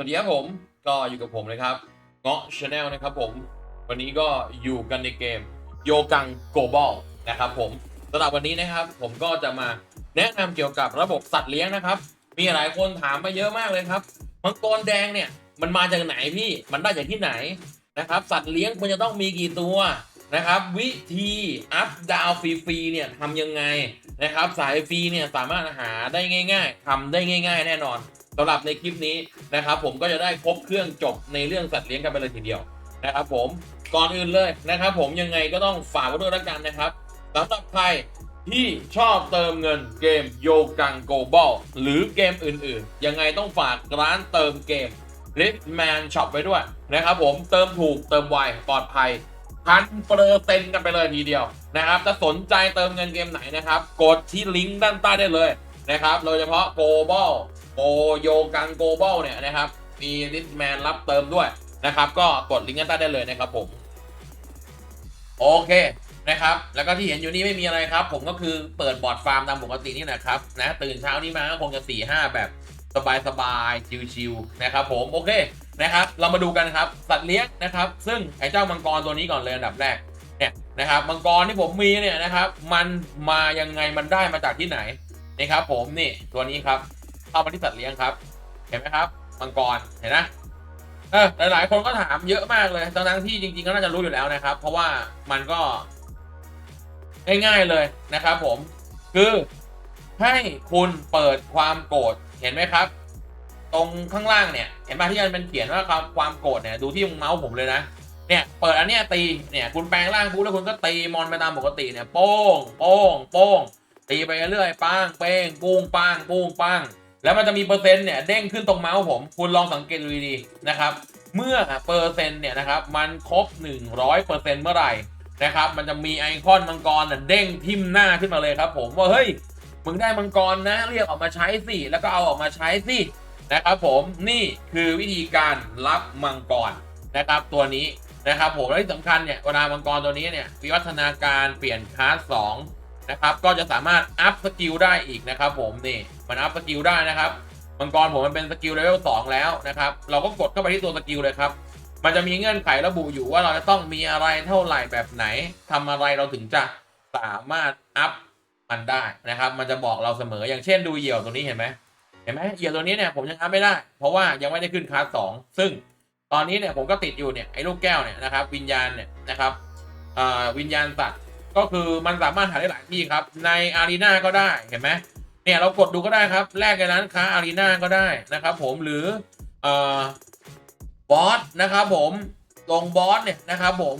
สวัสดีครับผมก็อยู่กับผมนะครับเงาะชาแนลนะครับผม วันนี้ก็อยู่กันในเกมโยกังโกบอลนะครับผมสำหรับวันนี้นะครับ ผมก็จะมาแนะนำเกี่ยวกับระบบสัตว์เลี้ยงนะครับ มีหลายคนถามมาเยอะมากเลยครับมังกรแดงเนี่ยมันมาจากไหนพี่มันได้จากที่ไหนนะครับ สัตว์เลี้ยงควรจะต้องมีกี่ตัวนะครับ วิธีอัพดาวฟรีๆเนี่ยทำยังไงนะครับ สายฟรีเนี่ยสามารถหาได้ง่าย ๆทำได้ง่าย ๆ แน่นอน สำหรับในคลิปนี้นะครับผมก็จะได้ครบเครื่องจบในเรื่องสัตว์เลี้ยงกันไปเลยทีเดียวนะครับผมก่อนอื่นเลยนะครับผมยังไงก็ต้องฝากไว้ด้วยแล้วกันนะครับสำหรับใครที่ชอบเติมเงินเกมโยกังโกบอลหรือเกมอื่นๆ ยังไงต้องฝากร้านเติมเกม r i t m a n Shop ไว้ด้วยนะครับผมเติมถูกเติมไวปลอดภัยพันเปอร์เซ็นต์กันไปเลยทีเดียวนะครับถ้าสนใจเติมเงินเกมไหนนะครับ กดที่ลิงก์ด้านใต้ได้เลย นะครับโดยเฉพาะ Global โกโยกังโกลบอลเนี่ยนะครับ มีลิสแมนรับเติมด้วยนะครับ ก็กดลิงก์ด้านใต้ได้เลยนะครับผมโอเคนะครับ แล้วก็ที่เห็นอยู่นี่ไม่มีอะไรครับ ผมก็คือเปิดบอร์ดฟาร์มตามปกตินี่นะครับนะตื่นเช้านี้มาก็คงจะสี่ห้าแบบสบายๆชิวๆนะครับผมโอเคนะครับ เรามาดูกันครับสัตว์เลี้ยงนะครับ ซึ่งไอ้เจ้ามังกรตัวนี้ก่อนเลยอันดับแรกเนี่ยนะครับมังกรที่ผมมีเนี่ยนะครับ มันมายังไงมันได้มาจากที่ไหน นะครับผมนี่ตัวนี้ครับเข้ามาที่สัตว์เลี้ยงครับ เห็นไหมครับมังกรเห็นนะเออหลาย ๆ คนก็ถามเยอะมากเลยทั้งที่จริง ๆ ก็น่าจะรู้อยู่แล้วนะครับ เพราะว่ามันก็ ง่าย ๆ เลยนะครับผม คือให้คุณเปิดความโกรธเห็นไหมครับ ตรงข้างล่างเนี่ย เห็นไหมที่มันเป็นเขียนว่าความความโกรธเนี่ยดูที่เมาส์ผมเลยนะเนี่ยเปิดอันเนี้ยตีเนี่ยคุณแปลงร่างปุ๊บแล้วคุณก็ตีมอนไปตามปกติเนี่ยโป้งโป้งโป้ง ตีไปเรื่อยปังเป้งปุ้งปังปุ้งปังแล้วมันจะมีเปอร์เซ็นต์เนี่ยเด้งขึ้นตรงเมาส์ผมคุณลองสังเกตดูดีๆนะครับเมื่อเปอร์เซ็นต์เนี่ยนะครับมันครบ 100เปอร์เซ็นต์เมื่อไหร่นะครับมันจะมีไอคอนมังกรน่ะเด้งทิมหน้าขึ้นมาเลยครับ ผมว่าเฮ้ยมึงได้มังกรนะเรียกออกมาใช้สิแล้วก็เอาออกมาใช้สินะครับผมนี่คือวิธีการรับมังกรนะครับตัวนี้นะครับผมและที่สำคัญเนี่ยเวลามังกรตัวนี้เนี่ยวิวัฒนาการเปลี่ยนคลาสสอง นะครับ ก็จะสามารถอัพสกิลได้อีกนะครับ ผมนี่มันอัพสกิลได้นะครับมังกรผมมันเป็นสกิลเลเวลสองแล้วนะครับเราก็กดเข้าไปที่ตัวสกิลเลยครับมันจะมีเงื่อนไขระบุอยู่ว่าเราจะต้องมีอะไรเท่าไหร่แบบไหนทำอะไรเราถึงจะสามารถอัพมันได้นะครับ มันจะบอกเราเสมออย่างเช่นดูเหยี่ยวตัวนี้เห็นไหมเห็นไหมเหยี่ยวตัวนี้เนี่ยผมยังอัพไม่ได้ เพราะว่ายังไม่ได้ขึ้นคลาสสองซึ่งตอนนี้เนี่ยผมก็ติดอยู่เนี่ยไอ้ลูกแก้วเนี่ยนะครับวิญญาณเนี่ยนะครับวิญญาณสัตว์ ก็คือมันสามารถหาได้หลายที่ครับ ในอารีนาก็ได้เห็นไหมเนี่ยเรากดดูก็ได้ครับแลกในร้านค้าอารีนาก็ได้นะครับ ผมหรือเอ่อบอสนะครับ ผมลงบอสเนี่ยนะครับ ผม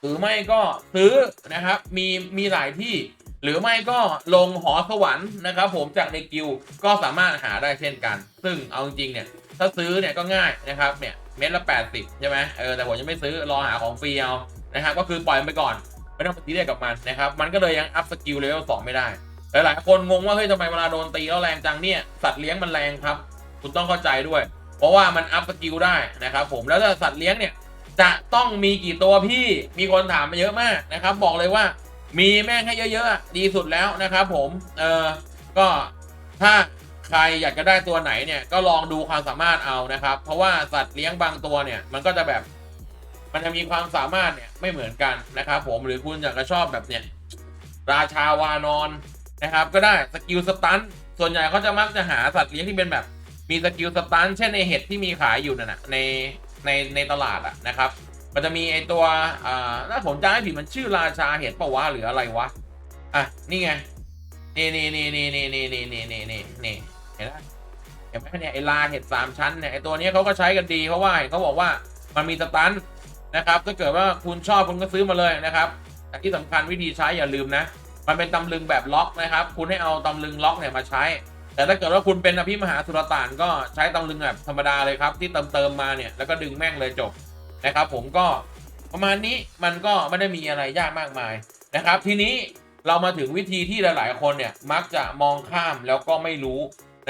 หรือไม่ก็ซื้อนะครับ มีมีหลายที่ หรือไม่ก็ลงหอสวรรค์นะครับ ผมจากในกิลด์ก็สามารถหาได้เช่นกัน ซึ่งเอาจริงๆเนี่ยถ้าซื้อเนี่ยก็ง่ายนะครับเนี่ยเม็ดละ 80 ใช่ไหมเออแต่ผมยังไม่ซื้อรอหาของฟรีเอานะครับก็คือปล่อยมันไปก่อน ไม่ต้องไปตีเรียกกับมันนะครับ มันก็เลยยังอัพสกิลเลเวลสองไม่ได้ หลายๆคนงงว่าเฮ้ยทำไมเวลาโดนตีแล้วแรงจังเนี่ยสัตว์เลี้ยงมันแรงครับ คุณต้องเข้าใจด้วย เพราะว่ามันอัพสกิลได้นะครับผมแล้วถ้าสัตว์เลี้ยงเนี่ยจะต้องมีกี่ตัวพี่มีคนถามมาเยอะมากนะครับ บอกเลยว่ามีแม่งให้เยอะๆดีสุดแล้วนะครับ ผม เออก็ถ้าใครอยากจะได้ตัวไหนเนี่ยก็ลองดูความสามารถเอานะครับ เพราะว่าสัตว์เลี้ยงบางตัวเนี่ยมันก็จะแบบ มันจะมีความสามารถเนี่ยไม่เหมือนกันนะครับผมหรือคุณอยากจะชอบแบบเนี่ยราชาวานอนนะครับก็ได้สกิลสตันส่วนใหญ่เขาจะมักจะหาสัตว์เลี้ยงที่เป็นแบบมีสกิลสตันเช่นในเห็ดที่มีขายอยู่นั่นนะในในในตลาดอะนะครับมันจะมีไอตัวอ่าถ้าผมจำไม่ผิดมันชื่อราชาเห็ดปะวะหรืออะไรวะอะนี่ไงนี่นี่นี่นี่นี่นี่นี่นี่นี่นี่นี่เห็นไหมเห็นไหมเนี่ยไอลาเห็ดสามชั้นเนี่ยไอตัวเนี้ยเขาก็ใช้กันดีเพราะว่าเขาบอกว่ามันมีสตัน นะครับถ้าเกิดว่าคุณชอบคุณก็ซื้อมาเลยนะครับแต่ที่สำคัญวิธีใช้อย่าลืมนะ มันเป็นตำลึงแบบล็อกนะครับ คุณให้เอาตำลึงล็อกเนี่ยมาใช้ แต่ถ้าเกิดว่าคุณเป็นอภิมหาสุลต่านก็ใช้ตำลึงแบบธรรมดาเลยครับ ที่เติมเติมมาเนี่ยแล้วก็ดึงแม่งเลยจบนะครับ ผมก็ประมาณนี้มันก็ไม่ได้มีอะไรยากมากมายนะครับ ทีนี้เรามาถึงวิธีที่หลาย ๆ คนเนี่ยมักจะมองข้ามแล้วก็ไม่รู้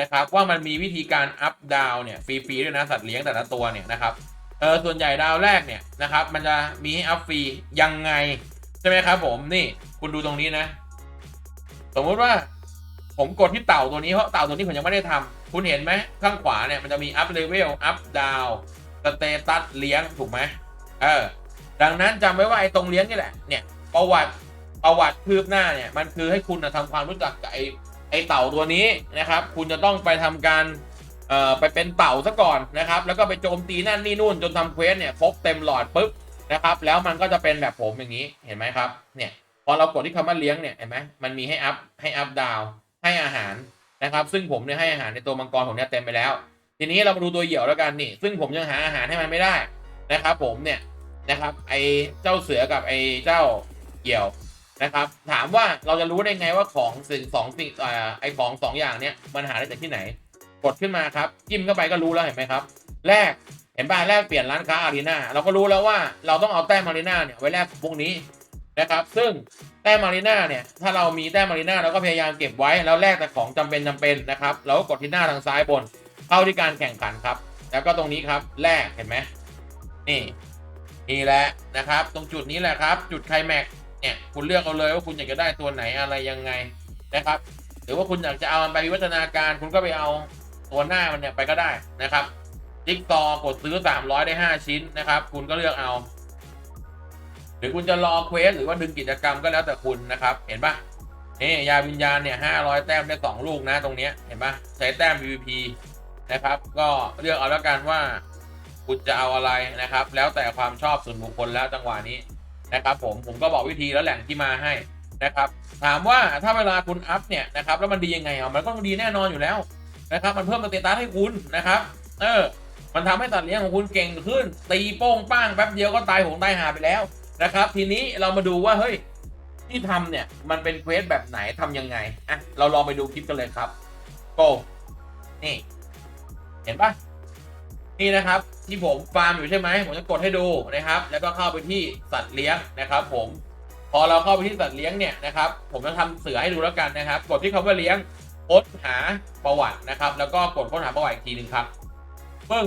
นะครับ ว่ามันมีวิธีการอัพดาวเนี่ยฟรีๆด้วยนะสัตว์เลี้ยงแต่ละตัวเนี่ยนะครับ เออส่วนใหญ่ดาวแรกเนี่ยนะครับ มันจะมีให้อัพฟรียังไง ใช่ไหมครับผมนี่คุณดูตรงนี้นะ สมมุติว่าผมกดที่เต่าตัวนี้เพราะเต่าตัวนี้ผมยังไม่ได้ทคุณเห็นไหมข้างขวาเนี่ยมันจะมี up level up down status เลี้ยงถูกไหมเออดังนั้นจำไว้ว่าไอ้ตรงเลี้ยงนี่แหละเนี่ยประวัติประวัติคืบหน้าเนี่ยมันคือให้คุณนะทำความรู้จักกับไอ้ไอ้เต่าตัวนี้นะครับ คุณจะต้องไปทำการ เอ่อไปเป็นเต่าซะก่อนนะครับ แล้วก็ไปโจมตีนั่นนี่นู่นจนทำเควสเนี่ยครบเต็มหลอดปุ๊บนะครับ แล้วมันก็จะเป็นแบบผมอย่างนี้เห็นไหมครับเนี่ยพอเรากดที่คำว่าเลี้ยงเนี่ยเห็นไหมมันมีให้อัพให้อัพดาวให้อาหารนะครับ ซึ่งผมเนี่ยให้อาหารในตัวมังกรผมเนี่ยเต็มไปแล้ว ทีนี้เรามาดูตัวเหยี่ยวแล้วกันนี่ซึ่งผมยังหาอาหารให้มันไม่ได้นะครับ ผมเนี่ยนะครับไอเจ้าเสือกับไอเจ้าเหยี่ยวนะครับ ถามว่าเราจะรู้ได้ไงว่าของสิ่งสองสิ่งไอของสองอย่างเนี้ยมันหาได้จากที่ไหน กดขึ้นมาครับ จิ้มเข้าไปก็รู้แล้วเห็นไหมครับ แลกเห็นป่ะแลกเปลี่ยนร้านค้าอารีนาเราก็รู้แล้วว่าเราต้องเอาแต้มอารีนาเนี่ยไว้แลกพวกนี้นะครับ ซึ่งแต้มอารีนาเนี่ยถ้าเรามีแต้มอารีนาเราก็พยายามเก็บไว้แล้วแลกแต่ของจำเป็นจำเป็นนะครับเราก็กดที่หน้าทางซ้ายบนเข้าที่การแข่งขันครับ แล้วก็ตรงนี้ครับแลกเห็นไหมนี่นี่แหละนะครับ ตรงจุดนี้แหละครับ จุดไคลแม็กเนี่ยคุณเลือกเอาเลยว่าคุณอยากจะได้ตัวไหนอะไรยังไงนะครับ หรือว่าคุณอยากจะเอามันไปวิวัฒนาการคุณก็ไปเอา ตัวหน้ามันเนี่ยไปก็ได้นะครับจิ๊กซอกดซื้อ 300 ได้ 5 ชิ้นนะครับ คุณก็เลือกเอา หรือคุณจะรอเควสหรือว่าดึงกิจกรรมก็แล้วแต่คุณนะครับ เห็นปะนี่ยาวิญญาณเนี่ย 500 แต้มได้ 2 ลูกนะตรงเนี้ยเห็นปะใช้แต้ม PVP นะครับ ก็เลือกเอาแล้วกันว่า คุณจะเอาอะไรนะครับ แล้วแต่ความชอบส่วนบุคคลแล้วจังหวะนี้นะครับ ผมผมก็บอกวิธีแล้วแหล่งที่มาให้นะครับ ถามว่าถ้าเวลาคุณอัพเนี่ยนะครับแล้วมันดียังไงอะมันก็ดีแน่นอนอยู่แล้ว นะครับ มันเพิ่มสเตตัสให้คุณนะครับ เออ มันทำให้ตัดเลี้ยงของคุณเก่งขึ้น ตีโป้งป้างแป๊บเดียวก็ตายหงตายหาไปแล้วนะครับ ทีนี้เรามาดูว่าเฮ้ยที่ทำเนี่ยมันเป็นเควสแบบไหนทำยังไงอะเราลองไปดูคลิปกันเลยครับโกนี่ เห็นปะนี่นะครับ ที่ผมฟาร์มอยู่ใช่ไหมผมจะกดให้ดูนะครับ แล้วก็เข้าไปที่สัตว์เลี้ยงนะครับ ผมพอเราเข้าไปที่สัตว์เลี้ยงเนี่ยนะครับ ผมจะทำเสือให้ดูแล้วกันนะครับ กดที่คำว่าเลี้ยง ค้นหาประวัตินะครับ แล้วก็กดค้นหาประวัติอีกทีหนึ่งครับปึ้ง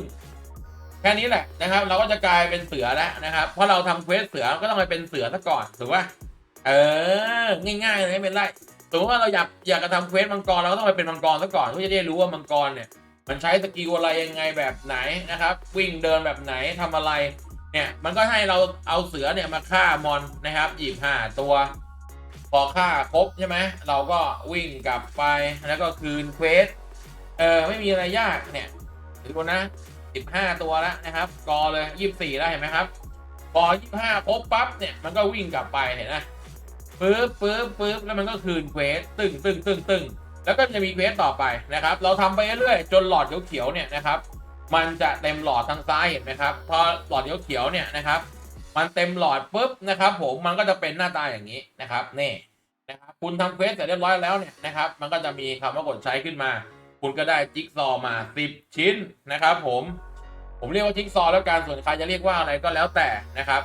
แค่นี้แหละนะครับ เราก็จะกลายเป็นเสือแล้วนะครับ เพราะเราทำเควสเสือก็ต้องไปเป็นเสือซะก่อนถูกป่ะเออ ง่ายๆเลยไม่เป็นไรสมมติว่าเราอยากอยากจะทำเควสมังกรเราก็ต้องไปเป็นมังกรซะก่อนเพื่อจะได้รู้ว่ามังกรเนี่ย มันใช้สกิลอะไรยังไงแบบไหนนะครับ วิ่งเดินแบบไหนทำอะไรเนี่ยมันก็ให้เราเอาเสือเนี่ยมาฆ่ามอนนะครับอีกห้าตัว พอฆ่าครบใช่ไหมเราก็วิ่งกลับไปแล้วก็คืนเควสเออไม่มีอะไรยากเนี่ยดูนะสิบห้าตัวแล้วนะครับ กอเลยยี่สิบสี่แล้วเห็นไหมครับพอยี่ห้าครบปั๊บเนี่ยมันก็วิ่งกลับไปเห็นไหมปึ๊บปึ๊บปึ๊บแล้วมันก็คืนเควสตึ้งตึ้งตึ้งตึ้งแล้วก็จะมีเควสต่อไปนะครับ เราทำไปเรื่อยๆจนหลอดเขียวๆเนี่ยนะครับ มันจะเต็มหลอดทางซ้ายเห็นไหมครับ พอหลอดเขียวๆเนี่ยนะครับ มันเต็มหลอดปุ๊บนะครับ ผมมันก็จะเป็นหน้าตาอย่างนี้นะครับนี่นะครับคุณทำเควสเสร็จเรียบร้อยแล้วเนี่ยนะครับ มันก็จะมีคำว่ากดใช้ขึ้นมา คุณก็ได้จิ๊กซอว์มา 10 ชิ้นนะครับ ผมผมเรียกว่าจิ๊กซอว์แล้วกันส่วนใครจะเรียกว่าอะไรก็แล้วแต่นะครับ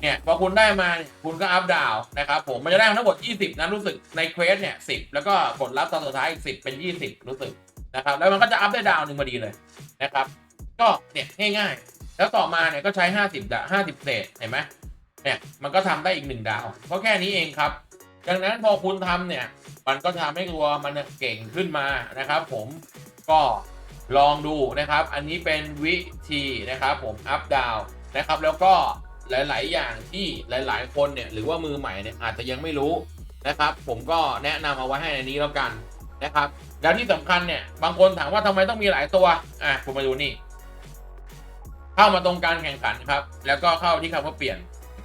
เนี่ยพอคุณได้มาคุณก็อัพดาวนะครับ ผมมันจะได้ทั้งหมด 20 นะรู้สึกในเควสเนี่ย10แล้วก็กดรับตอนสุดท้ายอีก 10 เป็น 20 รู้สึกนะครับ แล้วมันก็จะอัพได้ดาวหนึ่งพอดีเลยนะครับ ก็เนี่ยง่าย ๆ แล้วต่อมาเนี่ยก็ใช้ 50ดา50 เศษเห็นไหมเนี่ยมันก็ทำได้อีกหนึ่งดาว เพราะแค่นี้เองครับ ดังนั้นพอคุณทำเนี่ยมันก็ทำให้ตัวมันเก่งขึ้นมานะครับ ผมก็ลองดูนะครับ อันนี้เป็นวิธีนะครับผมอัพดาวนะครับ แล้วก็หลาย ๆ อย่างที่หลาย ๆ คนเนี่ยหรือว่ามือใหม่เนี่ยอาจจะยังไม่รู้นะครับ ผมก็แนะนำเอาไว้ให้ในนี้แล้วกันนะครับ แล้วที่สำคัญเนี่ยบางคนถามว่าทำไมต้องมีหลายตัวอะคุณมาดูนี่ เข้ามาตรงการแข่งขันครับ แล้วก็เข้าที่คำว่าเปลี่ยน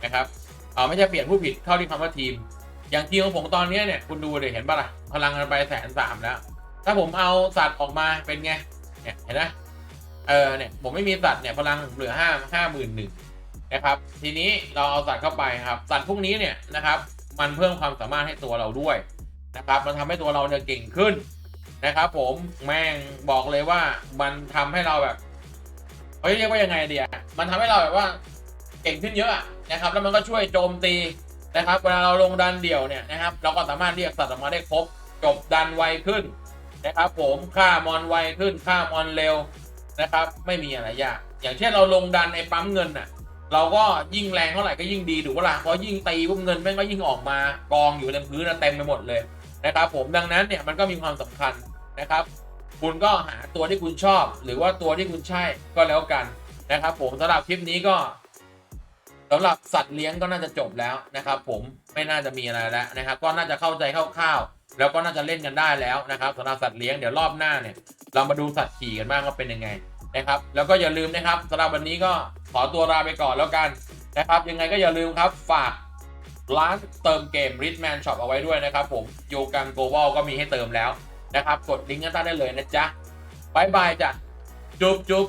นะครับเออไม่ใช่เปลี่ยนผู้ผิดเข้าที่คำว่าทีม อย่างทีมของผมตอนนี้เนี่ยคุณดูเลยเห็นปะล่ะพลังกันไปแสนสามแล้ว ถ้าผมเอาสัตว์ออกมาเป็นไงเนี่ยเห็นไหมเออเนี่ยผมไม่มีสัตว์เนี่ยพลังเหลือห้าห้าหมื่นหนึ่งนะครับทีนี้เราเอาสัตว์เข้าไปครับสัตว์พวกนี้เนี่ยนะครับมันเพิ่มความสามารถให้ตัวเราด้วยนะครับมันทำให้ตัวเราเนี่ยเก่งขึ้นนะครับ ผมแม่งบอกเลยว่ามันทำให้เราแบบ เฮ้ยเรียกว่ายังไงเดียมันทำให้เราแบบว่าเก่งขึ้นเยอะนะครับ แล้วมันก็ช่วยโจมตีนะครับ เวลาเราลงดันเดี่ยวเนี่ยนะครับ เราก็สามารถเรียกสัตว์ออกมาได้ครบ จบดันไวขึ้นนะครับผมฆ่ามอนไวขึ้นฆ่ามอนเร็วนะครับ ไม่มีอะไรยาก อย่างเช่นเราลงดันในปั๊มเงินน่ะเราก็ยิ่งแรงเท่าไหร่ก็ยิ่งดีถูกปะล่ะเพราะยิ่งตีพวกเงินแม่งก็ยิ่งออกมากองอยู่เต็มพื้นเต็มไปหมดเลยนะครับ ผมดังนั้นเนี่ยมันก็มีความสำคัญนะครับ คุณก็หาตัวที่คุณชอบ หรือว่าตัวที่คุณใช่ก็แล้วกันนะครับ ผมสำหรับคลิปนี้ก็สำหรับสัตว์เลี้ยงก็น่าจะจบแล้วนะครับ ผมไม่น่าจะมีอะไรแล้วนะครับ ก็น่าจะเข้าใจคร่าวๆแล้วก็น่าจะเล่นกันได้แล้วนะครับสำหรับสัตว์เลี้ยงเดี๋ยวรอบหน้าเนี่ย เรามาดูสัตว์ขี่กันบ้างว่าเป็นยังไงนะครับ แล้วก็อย่าลืมนะครับสำหรับวันนี้ก็ขอตัวลาไปก่อนแล้วกันนะครับ ยังไงก็อย่าลืมครับฝากร้านเติมเกม r i t m a n Shop เอาไว้ด้วยนะครับ ผมโยกังโก b a l ก็มีให้เติมแล้ว นะครับ กดลิงก์กันใต้ได้เลยนะจ๊ะบายบายจ้ะจุ๊บจุ๊บ